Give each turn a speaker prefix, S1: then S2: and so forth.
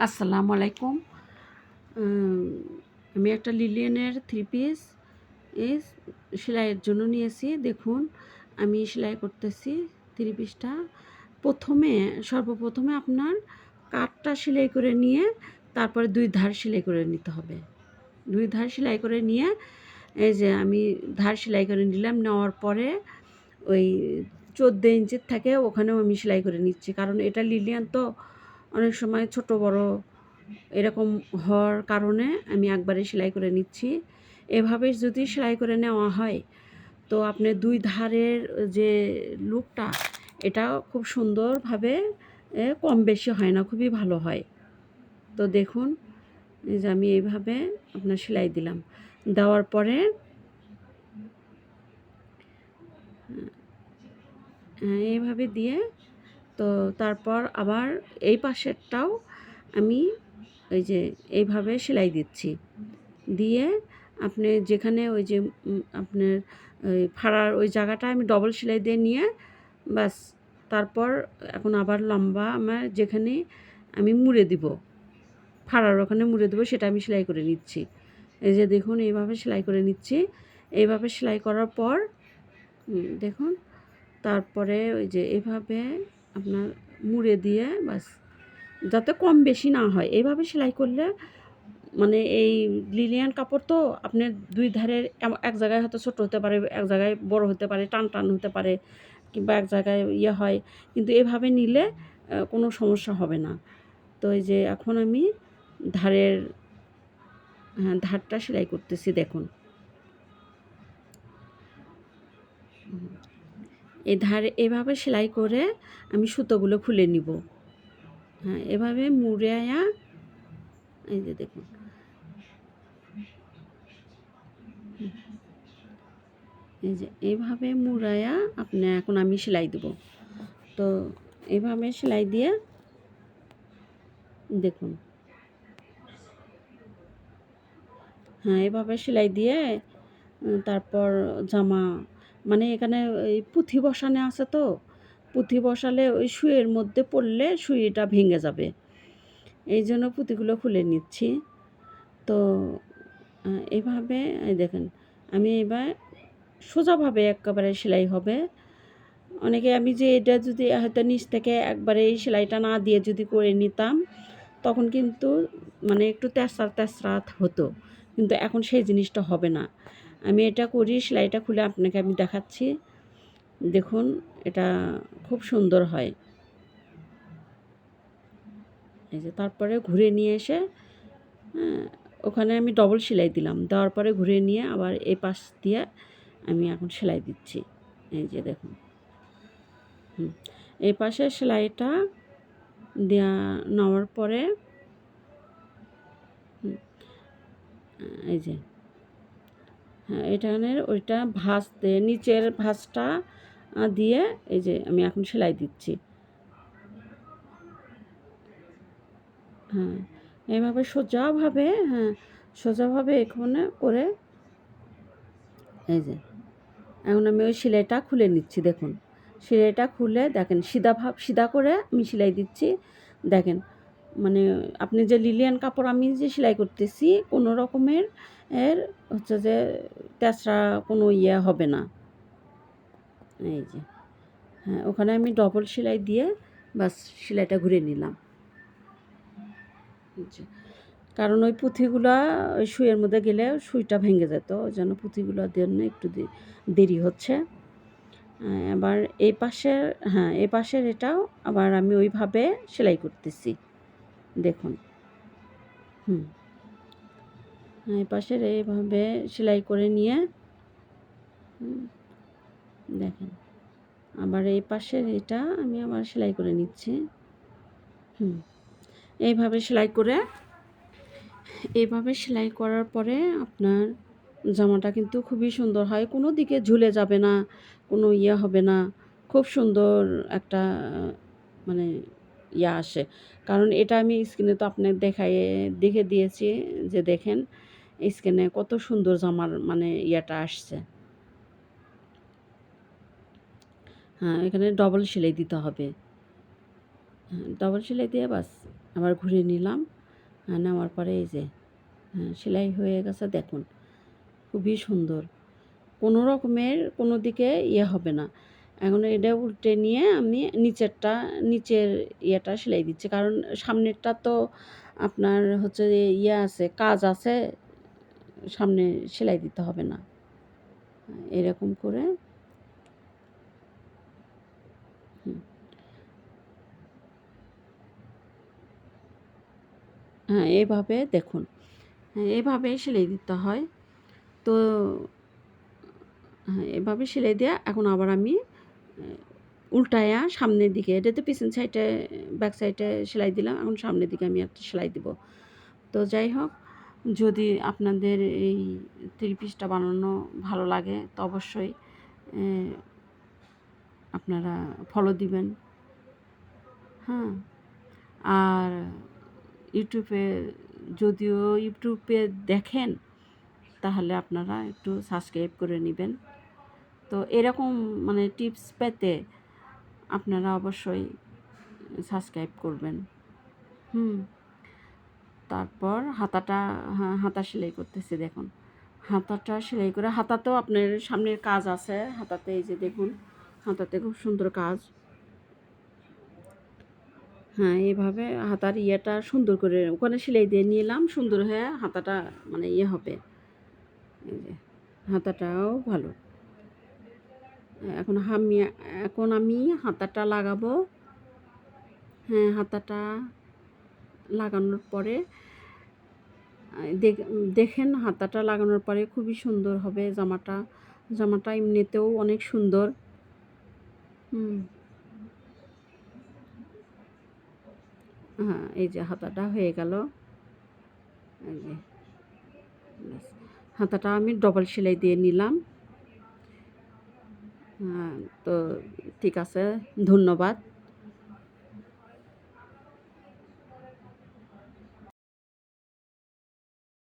S1: আসসালামু আলাইকুম। আমি একটা লিলিয়ানের থ্রি পিস এই সেলাইয়ের জন্য নিয়েছি। দেখুন, আমি সেলাই করতেছি থ্রি পিসটা প্রথমে, সর্বপ্রথমে আপনার কাঠটা সেলাই করে নিয়ে তারপরে দুই ধার সেলাই করে নিতে হবে। দুই ধার সেলাই করে নিয়ে, এই যে আমি ধার সেলাই করে নিলাম, নেওয়ার পরে ওই চোদ্দ ইঞ্চির থাকে ওখানেও আমি সেলাই করে নিচ্ছি। কারণ এটা লিলিয়ান তো অনেক সময় ছোট বড় এরকম হওয়ার কারণে আমি একবারে সেলাই করে নিচ্ছি। এভাবে যদি সেলাই করে নেওয়া হয় তো আপনি দুই ধারের যে লুকটা এটা খুব সুন্দরভাবে কম বেশি হয় না খুবই ভালো হয়। তো দেখুন যে আমি এইভাবে আপনার সেলাই দিলাম। দেওয়ার পরে হ্যাঁ, এইভাবে দিয়ে তো তারপর আবার এই পাশেরটাও আমি ওই যে এইভাবে সেলাই দিচ্ছি। দিয়ে আপনি যেখানে ওই যে আপনার ওই ফাড়ার ওই জায়গাটা আমি ডবল সেলাই দিয়ে নিয়ে বাস তারপর এখন আবার লম্বা আমার যেখানে আমি মুড়ে দিব, ফাড়ার ওখানে মুড়ে দেবো সেটা আমি সেলাই করে নিচ্ছি। এই যে দেখুন এইভাবে সেলাই করে নিচ্ছি। এইভাবে সেলাই করার পর দেখুন, তারপরে ওই যে এভাবে আপনার মুড়ে দিয়ে বাস যাতে কম বেশি না হয়। এইভাবে সেলাই করলে মানে এই লিলিয়ান কাপড় তো আপনার দুই ধারের এক জায়গায় হয়তো ছোট হতে পারে, এক জায়গায় বড় হতে পারে, টান টান হতে পারে কিংবা এক জায়গায় ইয়ে হয়। কিন্তু এভাবে নিলে কোনো সমস্যা হবে না। তো এই যে এখন আমি ধারের হ্যাঁ ধারটা সেলাই করতেছি, দেখুন। এই ধারে এভাবে সেলাই করে আমি সুতোগুলো খুলে নিব। হ্যাঁ এভাবে মুড়ে আয়া, এই যে দেখুন। এই যে এভাবে মুড়ায়া আপনি এখন আমি সেলাই দেব। তো এইভাবে সেলাই দিয়ে দেখুন। হ্যাঁ এভাবে সেলাই দিয়ে, তারপর জামা মানে এখানে এই পুঁথি বসানো আছে তো, পুঁথি বসালে ওই শুয়ের মধ্যে পড়লে শুয়েটা ভেঙে যাবে। এই জন্য পুঁথিগুলো খুলে নিচ্ছি। তো এভাবে দেখেন, আমি এবার সোজাভাবে একেবারে সেলাই হবে। অনেকে আমি যে এটা যদি হয়তো নিচ থেকে একবারে এই সেলাইটা না দিয়ে যদি করে নিতাম, তখন কিন্তু মানে একটু তেসরা তেসরা হতো। কিন্তু এখন সেই জিনিসটা হবে না। আমি এটা করি সেলাইটা খুলে আপনাকে আমি দেখাচ্ছি। দেখুন এটা খুব সুন্দর হয়। এই যে তারপরে ঘুরে নিয়ে এসে হ্যাঁ, ওখানে আমি ডবল সেলাই দিলাম। দেওয়ার পরে ঘুরে নিয়ে আবার এই পাশ দিয়ে আমি এখন সেলাই দিচ্ছি। এই যে দেখুন। হুম এই পাশে সেলাইটা দেওয়া নেওয়ার পরে এই যে হ্যাঁ এখানের ওইটা ভাঁজ দিয়ে নিচের ভাঁজটা দিয়ে এই যে আমি এখন সেলাই দিচ্ছি। হ্যাঁ এইভাবে সোজাভাবে হ্যাঁ সোজাভাবে এখানে করে এই যে, এখন আমি ওই সেলাইটা খুলে নিচ্ছি, দেখুন। সেলাইটা খুলে দেখেন, সিধা ভাব, সিধা করে আমি সেলাই দিচ্ছি, দেখেন। মানে আপনি যে লিলিয়ান কাপড় আমি যে সেলাই করতেছি, কোনো রকমের এর হচ্ছে যে তেসরা কোনো ইয়ে হবে না। এই যে হ্যাঁ ওখানে আমি ডবল সেলাই দিয়ে বাস সেলাইটা ঘুরে নিলাম। কারণ ওই পুঁথিগুলা ওই সুইয়ের মধ্যে গেলে সুইটা ভেঙে যেত জন্য পুঁথিগুলোর জন্য একটু দেরি হচ্ছে। আহ, এবার এই পাশের হ্যাঁ এই পাশের এটাও আবার আমি ওইভাবে সেলাই করতেছি। দেখুন। হুম। পাশের এইভাবে সেলাই করে নিয়ে দেখেন। আবার এই পাশের এটা আমি আবার সেলাই করে নিচ্ছি। হুম, এইভাবে সেলাই করে, এইভাবে সেলাই করার পরে আপনার জামাটা কিন্তু খুবই সুন্দর হয়। কোনো দিকে ঝুলে যাবে না, কোনো ইয়ে হবে না। খুব সুন্দর একটা মানে ইয়ে আসে। কারণ এটা আমি স্ক্রিনে তো আপনার দেখাই দেখে দিয়েছি যে দেখেন স্ক্রিনে কত সুন্দর জামার মানে ইয়েটা আসছে। হ্যাঁ এখানে ডবল সেলাই দিতে হবে। হ্যাঁ ডবল সেলাই দিয়ে বাস আবার ঘুরে নিলাম। হ্যাঁ, নেওয়ার পরে এই যে হ্যাঁ সেলাই হয়ে গেছে দেখুন খুবই সুন্দর। কোনো রকমের কোনো দিকে ইয়ে হবে না। এখন এটা উল্টে নিয়ে আমি নিচেরটা নিচের ইয়েটা সেলাই দিচ্ছি। কারণ সামনেরটা তো আপনার হচ্ছে ইয়ে আছে কাজ আছে সামনে সেলাই দিতে হবে না। এরকম করে হ্যাঁ এভাবে দেখুন। হ্যাঁ সেলাই দিতে হয়। তো হ্যাঁ এভাবে সেলাই দেওয়া এখন আবার আমি উল্টায়া সামনের দিকে, এটা তো পিছন সাইডে ব্যাক সাইডে সেলাই দিলাম, এখন সামনের দিকে আমি একটা সেলাই দিব। তো যাই হোক যদি আপনাদের এই থ্রি পিসটা বানানো ভালো লাগে, তো অবশ্যই আপনারা ফলো দিবেন। হ্যাঁ আর ইউটিউবে যদিও ইউটিউবে দেখেন, তাহলে আপনারা একটু সাবস্ক্রাইব করে নেবেন। তো এরকম মানে টিপস পেতে আপনারা অবশ্যই সাবস্ক্রাইব করবেন। হুম। তারপর হাতাটা হ্যাঁ হাতা সেলাই করতেছি দেখুন। হাতাটা সেলাই করে, হাতাতেও আপনার সামনের কাজ আছে। হাতাতে এই যে দেখুন, হাতাতে খুব সুন্দর কাজ। হ্যাঁ এইভাবে হাতার ইয়েটা সুন্দর করে ওখানে সেলাই দিয়ে নিলাম, সুন্দর হয়ে হাতাটা মানে ইয়ে হবে। এই যে, হাতাটাও ভালো। এখন আমি এখন আমি হাতাটা লাগাবো। হ্যাঁ হাতাটা লাগানোর পরে দেখেন হাতাটা লাগানোর পরে খুবই সুন্দর হবে জামাটা। জামাটা এমনিতেও অনেক সুন্দর। হ্যাঁ এই যে হাতাটা হয়ে গেল। হাতাটা আমি ডবল সেলাই দিয়ে নিলাম। হ্যাঁ তো ঠিক আছে, ধন্যবাদ।